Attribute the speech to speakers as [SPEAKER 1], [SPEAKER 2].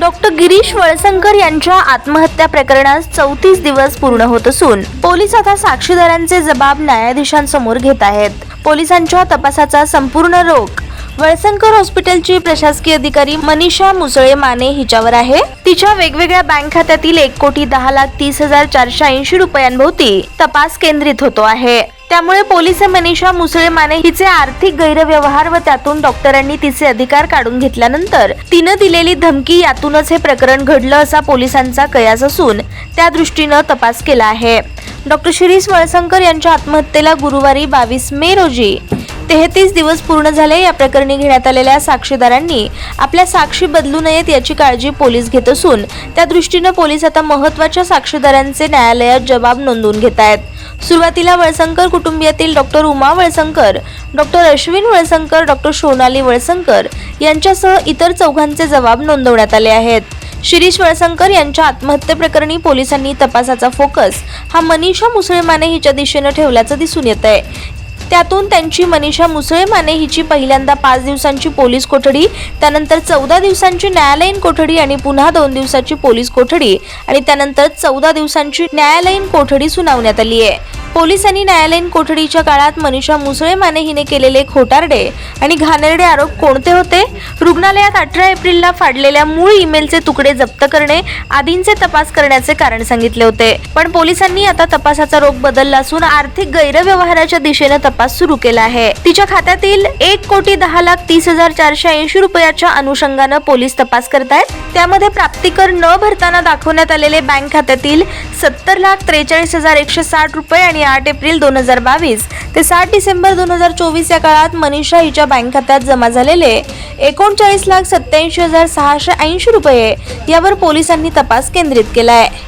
[SPEAKER 1] Doctor Girish Walsankar यांच्या आत्महत्या प्रकरणास चौतीस दिवस पूर्ण होत असून पोलीस आता साक्षीदारांचे जबाब न्यायाधीशांसमोर घेत आहेत. पोलिसांच्या तपासाचा संपूर्ण रोख वळसंकर हॉस्पिटलची प्रशासकीय अधिकारी मनीषा मुसळे माने हिच्यावर आहे. तिच्या वेगवेगळ्या बँक खात्यातील एक कोटी दहा लाख तीस हजार चारशे ऐंशी रुपयांभोवती तपास केंद्रित होतो आहे. त्यामुळे पोलीस मनीषा मुसळे माने हिचे आर्थिक गैरव्यवहार व त्यातून डॉक्टरांनी तिचे अधिकार काढून घेतल्यानंतर तिनं दिलेली धमकी यातूनच हे प्रकरण घडलं असा पोलिसांचा कयास असून त्या दृष्टीनं तपास केला आहे. डॉक्टर शिरीष वळसंकर यांच्या आत्महत्येला गुरुवारी बावीस मे रोजी तेहतीस दिवस पूर्ण झाले या प्रकरणी घेण्यात आलेल्या साक्षीदारांनी आपल्या साक्षी बदलू नयेत याची काळजी पोलीस घेत असून त्या दृष्टीनं पोलीस आता महत्त्वाच्या साक्षीदारांचे न्यायालयात जबाब नोंदवून घेत आहेत सुरुवातीला Walsankar कुटुंबियातील doctor Uma Walsankar doctor Ashwin Walsankar doctor Sonali Walsankar यांच्यासह इतर चौघांचे जबाब नोंदवण्यात आले आहेत. शिरीष वळसंकर यांच्या आत्महत्येप्रकरणी पोलिसांनी तपासाचा फोकस हा मनीषा मुसळमाने हिच्या दिशेनं ठेवल्याचं दिसून येत आहे त्यातून त्यांची मनीषा मुसळे माने हिची पहिल्यांदा पाच दिवसांची पोलीस कोठडी त्यानंतर चौदा दिवसांची न्यायालयीन कोठडी आणि पुन्हा दोन दिवसाची पोलीस कोठडी. आणि त्यानंतर चौदा दिवसांची न्यायालयीन कोठडी सुनावण्यात आली आहे पोलिसांनी न्यायालयीन कोठडीच्या काळात मनीषा मुसळे माने हिने केलेले खोटारडे आणि घाणेरडे आरोप कोणते होते? रुग्णालयात अठरा एप्रिलला फाडलेल्या मूळ ईमेलचे तुकडे जप्त करणे आदींचे तपास करण्याचे कारण सांगितले होते. पण पोलिसांनी आता तपासाचा रोग बदलला असून आर्थिक गैरव्यवहाराच्या दिशेने तपास सुरू केला आहे. तिच्या खात्यातील एक कोटी दहा लाख तीस हजार चारशे ऐंशी रुपयाच्या अनुषंगानं पोलीस तपास करतायत. त्यामध्ये प्राप्तिकर न भरताना दाखवण्यात आलेले बँक खात्यातील सत्तर लाख त्रेचाळीस हजार एकशे साठ रुपये आणि आठ एप्रिल दोन हजार बावीस ते सात डिसेंबर दोन हजार चोवीस या काळात मनीषा हिच्या बँक खात्यात जमा झालेले एकोणचाळीस लाख सत्याऐंशी हजार सहाशे ऐंशी रुपये यावर पोलिसांनी तपास केंद्रित केला आहे